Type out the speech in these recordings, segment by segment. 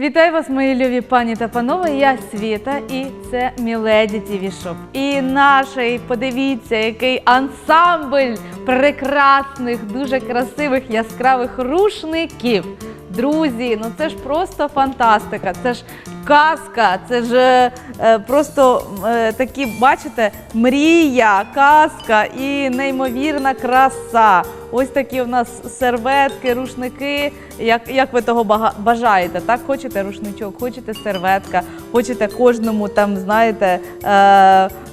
Вітаю вас, мої любі пані та панове. Я Світа, і це Міледі ТВ Шоп. І наш, подивіться, який ансамбль прекрасних, дуже красивих, яскравих рушників. Друзі, ну це ж просто фантастика, це ж казка, це ж е, е, просто е, такі, бачите, мрія, казка і неймовірна краса. Ось такі у нас серветки, рушники. Як, як ви того бажаєте? Так, хочете рушничок, хочете серветка, хочете кожному там, знаєте, е,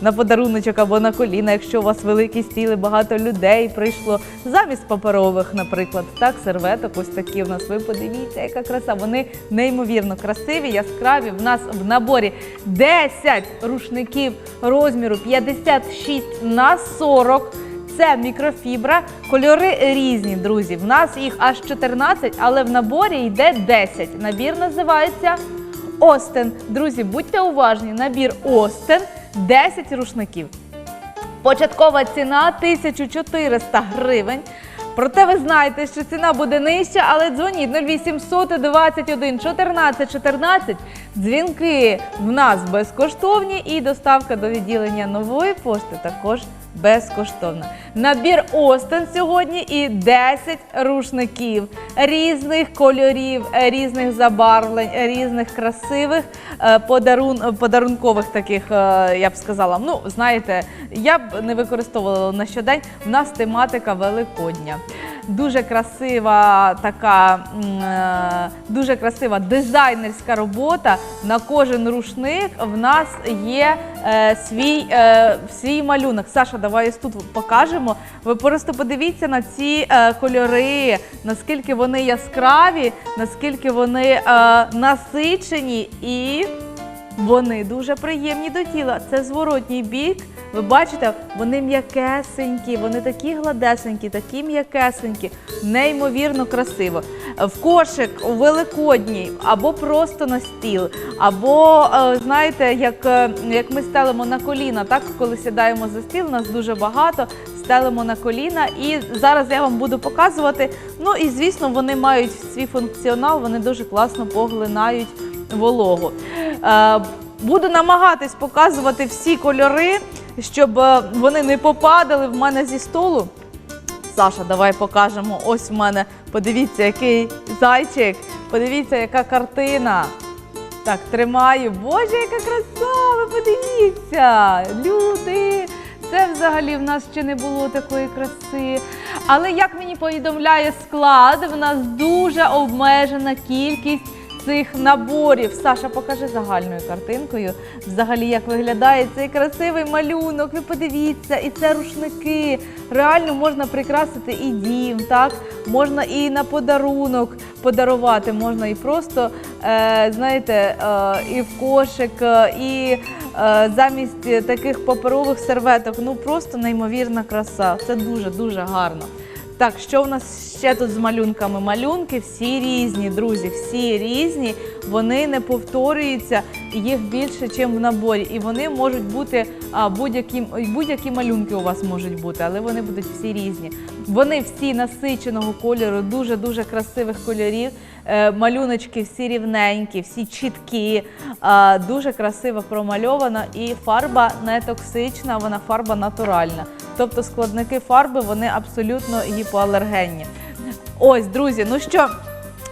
на подаруночок або на коліна, якщо у вас великі стіли, багато людей прийшло замість паперових, наприклад. Так, серветок, ось такі в нас. Ви подивіться, яка краса. Вони неймовірно красиві, яскраві. В нас в наборі 10 рушників розміру 56 на 40. Це мікрофібра, кольори різні, друзі. В нас їх аж 14, але в наборі йде 10. Набір називається Остен. Друзі, будьте уважні, набір Остен 10 рушників. Початкова ціна 1400 гривень. Проте ви знаєте, що ціна буде нижча, але дзвоніть 0800 21 14 14. Дзвінки в нас безкоштовні і доставка до відділення нової пошти також безкоштовна. Набір Остен сьогодні і 10 рушників різних кольорів, різних забарвлень, різних красивих е, подарун, подарункових таких, е, я б сказала. Ну, знаєте, я б не використовувала на щодень. У нас тематика Великодня. Дуже красива така, е, дуже красива дизайнерська робота. На кожен рушник в нас є е, свій, е, свій малюнок. Саша, давай ось тут покажемо. Ви просто подивіться на ці кольори, наскільки вони яскраві, наскільки вони насичені і вони дуже приємні до тіла. Це зворотній бік. Ви бачите, вони м'якесенькі, вони такі гладесенькі, такі м'якесенькі, неймовірно красиво. В кошик великодній, або просто на стіл, або е, знаєте, як, е, як ми стелимо на коліна, так коли сідаємо за стіл, нас дуже багато. Стелимо на коліна, і зараз я вам буду показувати. Ну і звісно, вони мають свій функціонал, вони дуже класно поглинають вологу. Е, Буду намагатись показувати всі кольори, щоб е, вони не попадали в мене зі столу. Саша, давай покажемо. Ось в мене. Подивіться, який зайчик. Подивіться, яка картина. Так, тримаю. Боже, яка краса! Подивіться! Люди! Це взагалі в нас ще не було такої краси. Але як мені повідомляє склад, в нас дуже обмежена кількість цих наборів. Саша, покажи загальною картинкою. Взагалі, як виглядає цей красивий малюнок. Ви подивіться, і це рушники. Реально можна прикрасити і дім, так? Можна і на подарунок подарувати, можна і просто, е, знаєте, е, і в кошик, е, і замість таких паперових серветок. Ну просто неймовірна краса. Це дуже дуже гарно. Так, що в нас ще тут з малюнками? Малюнки всі різні, друзі, всі різні. Вони не повторюються, їх більше, ніж в наборі. І вони можуть бути будь-які будь-які малюнки у вас можуть бути, але вони будуть всі різні. Вони всі насиченого кольору, дуже дуже красивих кольорів. Е, малюночки всі рівненькі, всі чіткі, дуже красиво промальована і фарба не токсична, вона фарба натуральна. Тобто складники фарби вони абсолютно гіпоалергенні. Ось, друзі, ну що.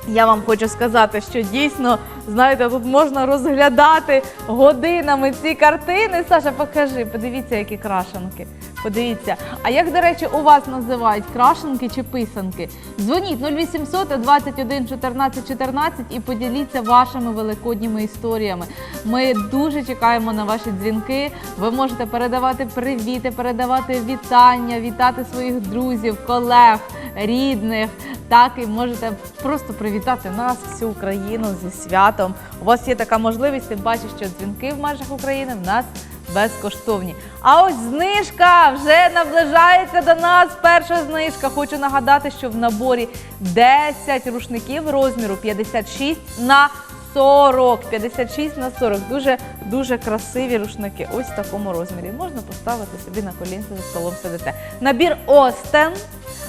Я вам хочу сказати, що дійсно, знаєте, тут можна розглядати годинами ці картини. Саша, покажи, подивіться, які крашенки. Подивіться. А як, до речі, у вас називають крашенки чи писанки? Дзвоніть 0800 21 14 14 і поділіться вашими великодніми історіями. Ми дуже чекаємо на ваші дзвінки. Ви можете передавати привіти, передавати вітання, вітати своїх друзів, колег, рідних. Так, і можете просто привітати нас, всю Україну зі святом. У вас є така можливість, тим паче, що дзвінки в межах України в нас безкоштовні. А ось знижка вже наближається до нас. Перша знижка. Хочу нагадати, що в наборі 10 рушників розміру 56 на 40. 56 на 40. Дуже дуже красиві рушники. Ось в такому розмірі. Можна поставити собі на колінці за столом сидите. Набір Остен.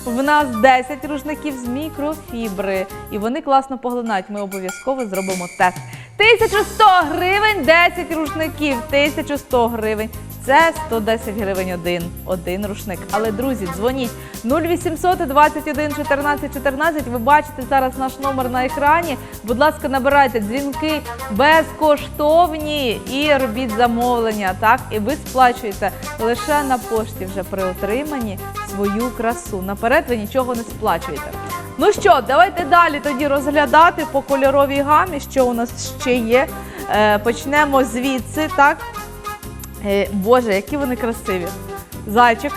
В нас 10 рушників з мікрофібри, і вони класно поглинають. Ми обов'язково зробимо тест. 1100 гривень, 10 рушників, 1100 гривень. Це 110 гривень один, один рушник. Але, друзі, дзвоніть 0800 21 14 14. Ви бачите зараз наш номер на екрані. Будь ласка, набирайте дзвінки безкоштовні і робіть замовлення. Так, і ви сплачуєте лише на пошті вже при отриманні свою красу. Наперед ви нічого не сплачуєте. Ну що, давайте далі тоді розглядати по кольоровій гамі, що у нас ще є. Е, почнемо звідси, так? Е, Боже, які вони красиві. Зайчик,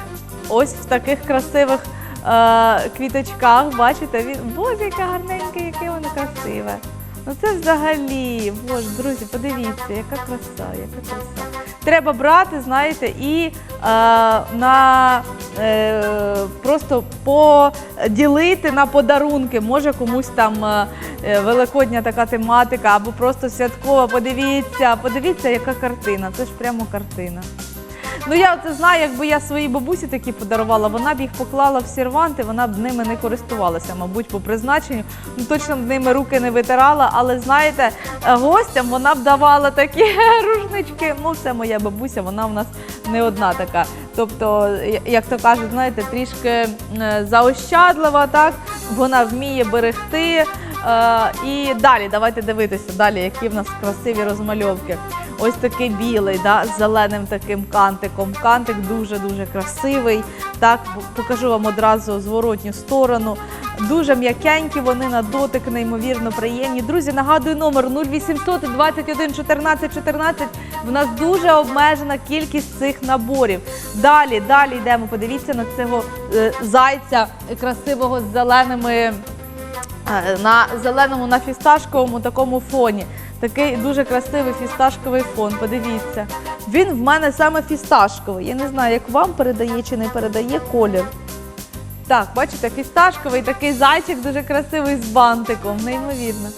ось в таких красивих е, квіточках. Бачите, він. Боже, яке гарненьке, яке воно красиве. Ну це взагалі, боже, друзі, подивіться, яка краса, яка краса. Треба брати, знаєте, і е, на е, просто поділити на подарунки. Може комусь там е, е, великодня така тематика, або просто святкова. Подивіться, подивіться, яка картина. Це ж прямо картина. Ну я це знаю, якби я своїй бабусі такі подарувала, вона б їх поклала в серванти, вона б ними не користувалася, мабуть, по призначенню. Ну точно б ними руки не витирала, але знаєте, гостям вона б давала такі рушнички. Ну, це моя бабуся, вона в нас не одна така. Тобто, як то кажуть, знаєте, трішки заощадлива, так вона вміє берегти. Е, і далі давайте дивитися далі, які в нас красиві розмальовки. Ось такий білий, да, з зеленим таким кантиком. Кантик дуже-дуже красивий. Так, покажу вам одразу зворотню сторону. Дуже м'якенькі вони на дотик, неймовірно приємні. Друзі, нагадую номер 0800 21 14 14. В нас дуже обмежена кількість цих наборів. Далі, далі йдемо. Подивіться на цього е, зайця красивого з зеленими е, на зеленому на фісташковому такому фоні. Такий дуже красивий фісташковий фон. Подивіться. Він в мене саме фісташковий. Я не знаю, як вам передає чи не передає колір. Так, бачите, фісташковий такий зайчик дуже красивий з бантиком. Неймовірно.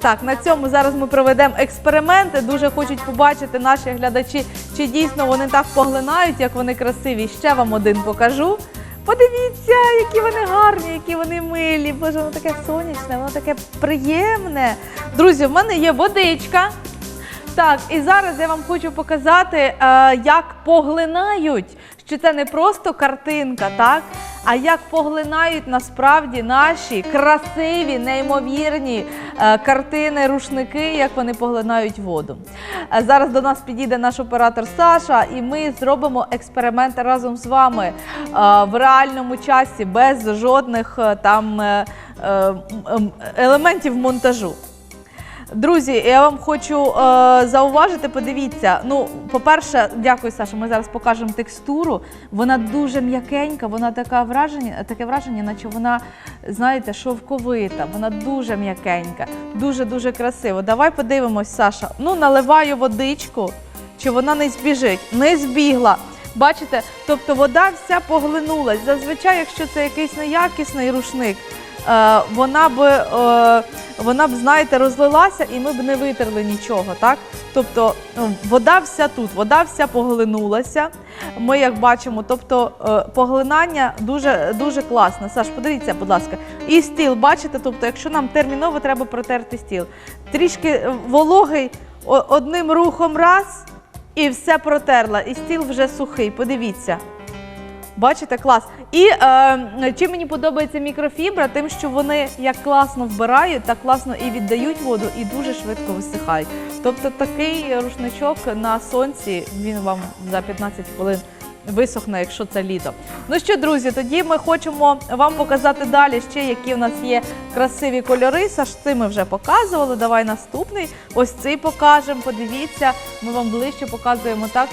Так, на цьому зараз ми проведемо експерименти. Дуже хочуть побачити наші глядачі, чи дійсно вони так поглинають, як вони красиві. Ще вам один покажу. Подивіться, які вони гарні, які вони милі. Боже, воно таке сонячне, воно таке приємне. Друзі, в мене є водичка. Так, і зараз я вам хочу показати, е, як поглинають, що це не просто картинка, так? А як поглинають насправді наші красиві, неймовірні е, картини, рушники, як вони поглинають воду. Е, зараз до нас підійде наш оператор Саша, і ми зробимо експеримент разом з вами е, в реальному часі, без жодних там елементів монтажу. Друзі, я вам хочу е, зауважити, подивіться. Ну, по-перше, дякую, Саша. Ми зараз покажемо текстуру. Вона дуже м'якенька, вона така враження, таке враження, наче вона, знаєте, шовковита. Вона дуже м'якенька, дуже дуже красиво. Давай подивимось, Саша. Ну, наливаю водичку, чи вона не збіжить. Не збігла. Бачите, тобто вода вся поглинулась. Зазвичай, якщо це якийсь неякісний рушник, вона б, е, вона б, знаєте, розлилася і ми б не витерли нічого, так? Тобто ну, вода вся тут, вода вся поглинулася. Ми як бачимо, тобто е, поглинання дуже, дуже класне. Саш, подивіться, будь ласка. І стіл, бачите, тобто, якщо нам терміново треба протерти стіл. Трішки е, вологий одним рухом раз і все протерла. І стіл вже сухий. Подивіться. Бачите, клас. І е, чим мені подобається мікрофібра, тим, що вони як класно вбирають, так класно і віддають воду, і дуже швидко висихають. Тобто такий рушничок на сонці він вам за 15 хвилин висохне, якщо це літо. Ну що, друзі, тоді ми хочемо вам показати далі ще, які в нас є красиві кольори. Саш, цей ми вже показували. Давай наступний. Ось цей покажемо. Подивіться, ми вам ближче показуємо так.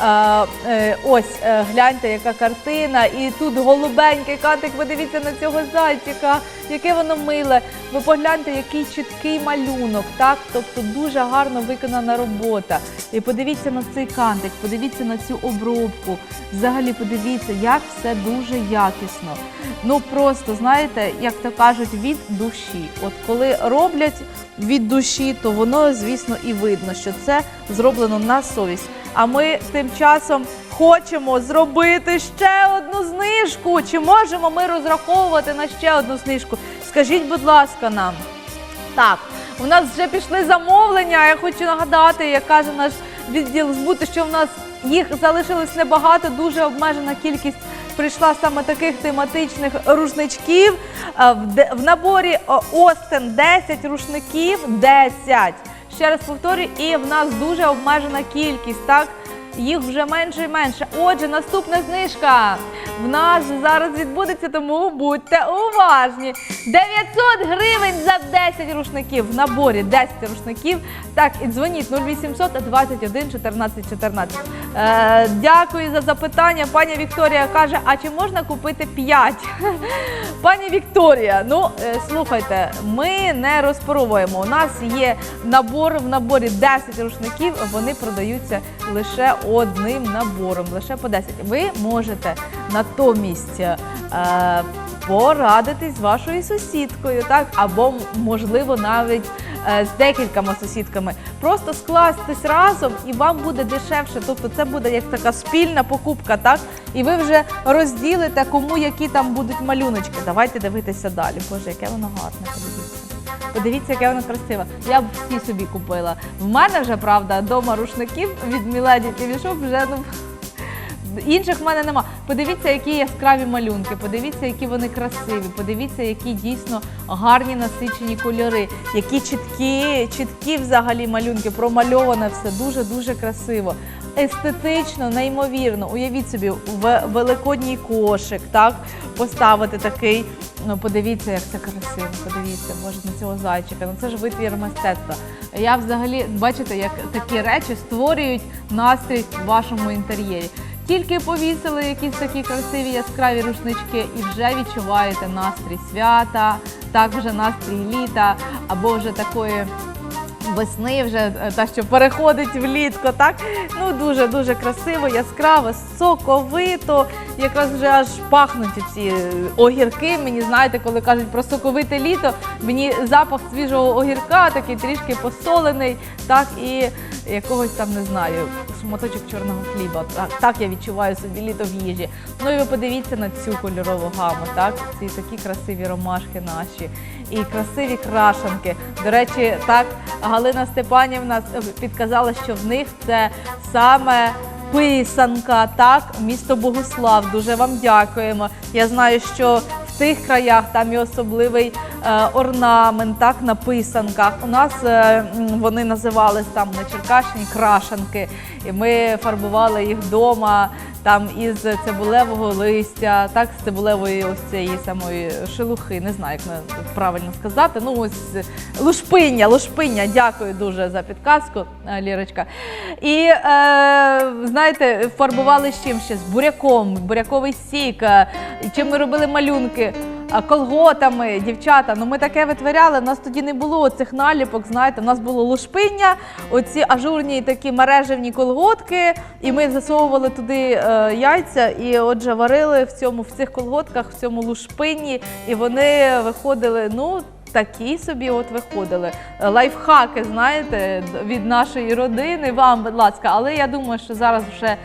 Е, ось е, гляньте, яка картина, і тут голубенький кантик. Подивіться на цього зайчика, яке воно миле. Ви погляньте, який чіткий малюнок, так? Тобто дуже гарно виконана робота. І подивіться на цей кантик, подивіться на цю обробку. Взагалі, подивіться, як все дуже якісно. Ну просто знаєте, як то кажуть, від душі. От коли роблять від душі, то воно, звісно, і видно, що це зроблено на совість. А ми тим часом хочемо зробити ще одну знижку. Чи можемо ми розраховувати на ще одну знижку? Скажіть, будь ласка, нам. Так, у нас вже пішли замовлення. Я хочу нагадати, як каже наш відділ збуту, що в нас їх залишилось небагато, дуже обмежена кількість. Прийшла саме таких тематичних рушничків. Е, В, наборі Остен 10 рушників, 10. Ще раз повторюю, і в нас дуже обмежена кількість. Так, їх вже менше і менше. Отже, наступна знижка в нас зараз відбудеться, тому будьте уважні. 900 гривень за 10 рушників в наборі 10 рушників. Так, і дзвоніть 0800 21 14 14. Е, дякую за запитання. Пані Вікторія каже: а чи можна купити 5? Пані Вікторія, ну е, слухайте, ми не розпаровуємо. У нас є набор в наборі 10 рушників. Вони продаються лише одним набором, лише по 10. Ви можете натомість. Е, Порадитись з вашою сусідкою, так або можливо навіть е, з декількома сусідками. Просто скластись разом і вам буде дешевше. Тобто це буде як така спільна покупка, так? І ви вже розділите, кому які там будуть малюночки. Давайте дивитися далі. Боже, яке воно гарне, подивіться. Яке воно красиве. Я б всі собі купила. В мене вже правда дома рушників від Міледі TV вже ну. Інших в мене нема. Подивіться, які яскраві малюнки, подивіться, які вони красиві, подивіться, які дійсно гарні насичені кольори, які чіткі, чіткі взагалі малюнки, промальоване все дуже-дуже красиво. Естетично, неймовірно. Уявіть собі, в великодній кошик, так, поставити такий. Ну, подивіться, як це красиво. Подивіться, боже, на цього зайчика. Ну це ж витвір мистецтва. Я взагалі бачите, як такі речі створюють настрій в вашому інтер'єрі. Тільки повісили якісь такі красиві яскраві рушнички і вже відчуваєте настрій свята, так вже настрій літа або вже такої. Весни вже е, та, що переходить влітку, так ну дуже дуже красиво, яскраво, соковито. Якраз вже аж пахнуть ці огірки. Мені знаєте, коли кажуть про соковите літо, мені запах свіжого огірка, такий трішки посолений, так і якогось там не знаю, шматочок чорного хліба. Так, так я відчуваю собі літо в їжі. Ну і ви подивіться на цю кольорову гаму, так ці такі красиві ромашки наші і красиві крашанки. До речі, так Галина Степанівна підказала, що в них це саме. Писанка, так, місто Богуслав. Дуже вам дякуємо. Я знаю, що в тих краях там і особливий е, орнамент, так, на писанках. У нас е, вони називались там на Черкащині крашанки, і ми фарбували їх вдома там із цибулевого листя, так, з цибулевої ось цієї самої шелухи. Не знаю, як правильно сказати. Ну, ось лушпиння, лушпиння. Дякую дуже за підказку, е, Лірочка. І е, знаєте, фарбували з чим ще? З буряком, буряковий сік. Чим ми робили малюнки? Колготами, дівчата, ну ми таке витворяли. У нас тоді не було цих наліпок. Знаєте, у нас було лушпиння, оці ажурні такі мережевні колготки, і ми засовували туди е, яйця, і отже варили в цьому в цих колготках, в цьому лушпинні, і вони виходили. Ну такі собі от виходили. Лайфхаки, знаєте, від нашої родини. Вам, будь ласка, але я думаю, що зараз вже.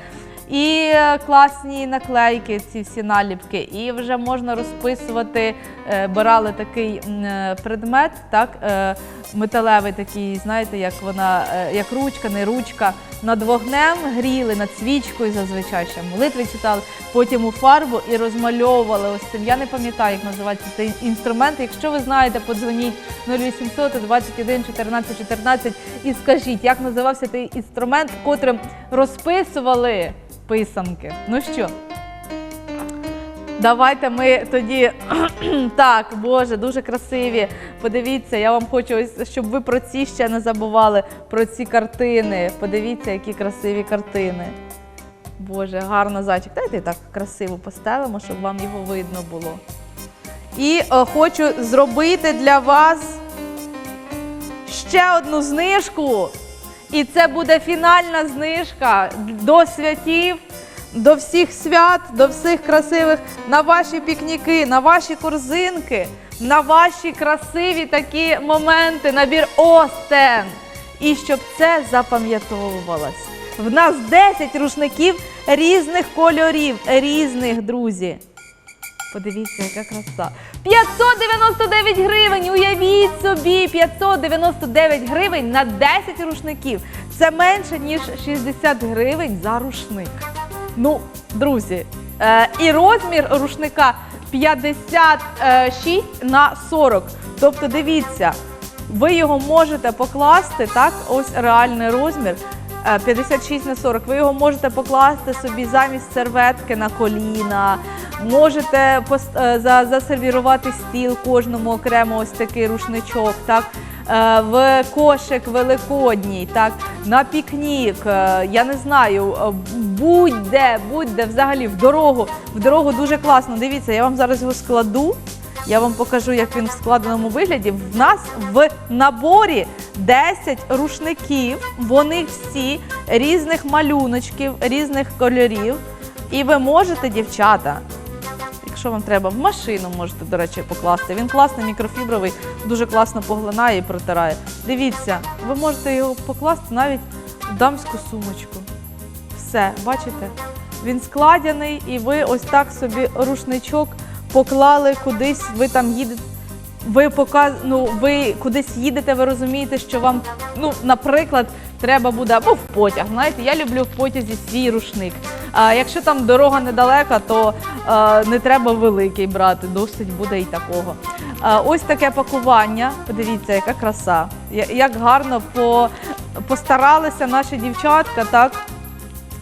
І е, класні наклейки, ці всі наліпки, і вже можна розписувати. е, Брали такий е, предмет, так металевий такий, знаєте, як вона, як ручка, не ручка. Над вогнем гріли, над свічкою зазвичай ще молитви читали, потім у фарбу і розмальовували ось цим. Я не пам'ятаю, як називається цей інструмент. Якщо ви знаєте, подзвоніть 0800 21 14 14 і скажіть, як називався той інструмент, котрим розписували писанки. Ну що? Давайте ми тоді так, Боже, дуже красиві. Подивіться, я вам хочу, щоб ви про ці ще не забували, про ці картини. Подивіться, які красиві картини. Боже, гарно зайчик. Дайте так красиво постелимо, щоб вам його видно було. І е, хочу зробити для вас ще одну знижку. І це буде фінальна знижка до святів, до всіх свят, до всіх красивих на ваші пікніки, на ваші корзинки, на ваші красиві такі моменти, набір Остен. І щоб це запам'ятовувалось. В нас 10 рушників різних кольорів, різних, друзі. Подивіться, яка краса. 599 гривень! Уявіть собі, 599 гривень на 10 рушників. Це менше, ніж 60 гривень за рушник. Ну, друзі, е, і розмір рушника 56 на 40. Тобто, дивіться, ви його можете покласти, так, ось реальний розмір. Е, 56 на 40. Ви його можете покласти собі замість серветки на коліна, можете е, засервірувати стіл кожному окремо ось такий рушничок, так, е, в кошик великодній, так, на пікнік, е, я не знаю, е, будь-де, будь-де, взагалі в дорогу. В дорогу дуже класно. Дивіться, я вам зараз його складу. Я вам покажу, як він в складеному вигляді. В нас в наборі 10 рушників. Вони всі різних малюночків, різних кольорів. І ви можете, дівчата, якщо вам треба, в машину можете, до речі, покласти. Він класний, мікрофібровий, дуже класно поглинає і протирає. Дивіться, ви можете його покласти навіть в дамську сумочку. Все, бачите? Він складений, і ви ось так собі рушничок поклали кудись, ви там їдете. Ви показ... ну, ви кудись їдете, ви розумієте, що вам, ну, наприклад, треба буде або в потяг. Знаєте, я люблю в потязі свій рушник. А якщо там дорога недалека, то е, не треба великий брати, досить буде і такого. Е, ось таке пакування. Подивіться, яка краса. Як гарно по... постаралися наші дівчатка, так?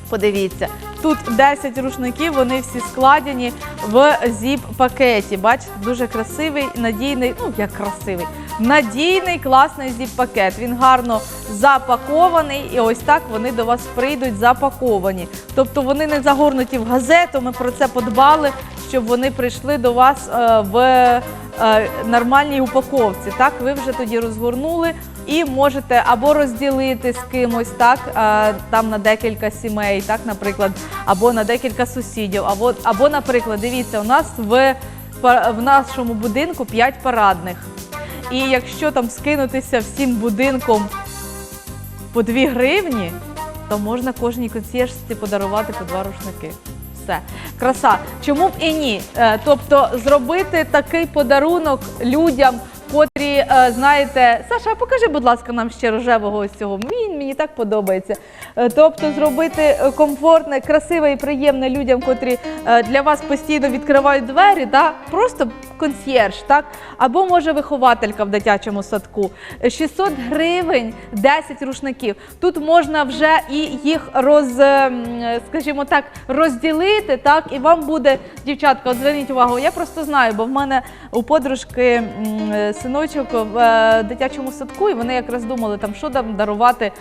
Подивіться, тут 10 рушників, вони всі складені в зіп-пакеті. Бачите, дуже красивий, надійний, ну як красивий, надійний, класний зіп-пакет. Він гарно запакований, і ось так вони до вас прийдуть запаковані. Тобто вони не загорнуті в газету. Ми про це подбали, щоб вони прийшли до вас е, в е, нормальній упаковці. Так, ви вже тоді розгорнули і можете або розділити з кимось, так е, там на декілька сімей, так, наприклад, або на декілька сусідів, або, або наприклад, дивіться, у нас в, в нашому будинку 5 парадних. І якщо там скинутися всім будинком по 2 гривні, то можна кожній консьєржці подарувати по два рушники. Все, краса. Чому б і ні? Е, Тобто зробити такий подарунок людям, котрі, знаєте, Саша, покажи, будь ласка, нам ще рожевого ось цього. Він мені так подобається. Е, Тобто зробити е, комфортне, красиве і приємне людям, котрі е, для вас постійно відкривають двері, так? просто консьєрж, так? або може вихователька в дитячому садку. 600 гривень 10 рушників. Тут можна вже і їх роз, ем, скажімо так, розділити, так, і вам буде, дівчатка, от зверніть увагу, я просто знаю, бо в мене у подружки м, е, синочок в е, дитячому садку, і вони якраз думали, там, що там дарувати,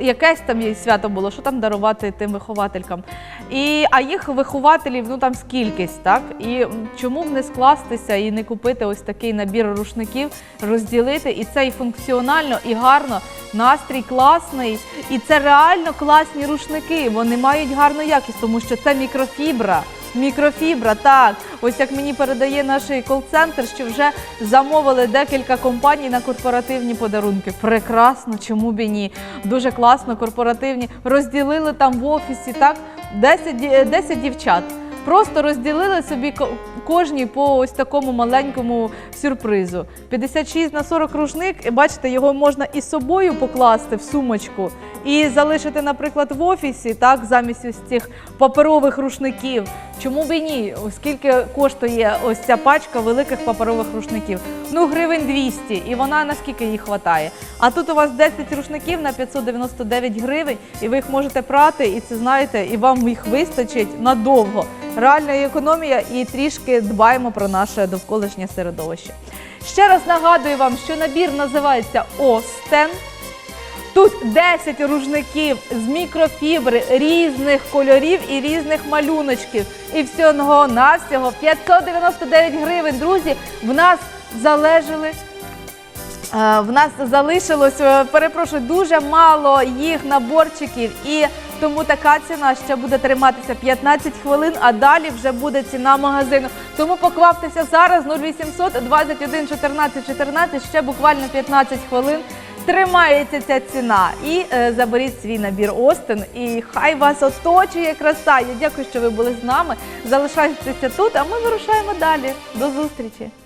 якесь там свято було, що там дарувати тим вихователькам. І, а їх вихователів, ну там скількись, так? І чому б не скластися і не купити ось такий набір рушників, розділити, і це і функціонально, і гарно. Настрій класний, і це реально класні рушники. Вони мають гарну якість, тому що це мікрофібра. Мікрофібра, так. Ось як мені передає наш кол-центр, що вже замовили декілька компаній на корпоративні подарунки. Прекрасно, чому б і ні? Дуже класно, корпоративні. Розділили там в офісі, так? 10, ді- 10 дівчат. Просто розділили собі кожній по ось такому маленькому сюрпризу. 56 на 40 рушник, бачите, його можна і собою покласти в сумочку, і залишити, наприклад, в офісі, так, замість ось цих паперових рушників. Чому б і ні? Скільки коштує ось ця пачка великих паперових рушників? Ну, гривень 200, і вона наскільки їй хватає. А тут у вас 10 рушників на 599 гривень, і ви їх можете прати, і це знаєте, і вам їх вистачить надовго. Реальна економія і трішки дбаємо про наше довколишнє середовище. Ще раз нагадую вам, що набір називається Остен. Тут 10 рушників з мікрофібри різних кольорів і різних малюночків. І всього навсього 599 гривень. Друзі, в нас залежали. е, В нас залишилось, е, перепрошую, дуже мало їх наборчиків, і тому така ціна ще буде триматися 15 хвилин, а далі вже буде ціна магазину. Тому покваптеся зараз 0800 21 14 14, ще буквально 15 хвилин. тримається ця ціна. І е, заберіть свій набір Остин, і хай вас оточує краса. Я дякую, що ви були з нами. Залишайтеся тут, а ми вирушаємо далі. До зустрічі!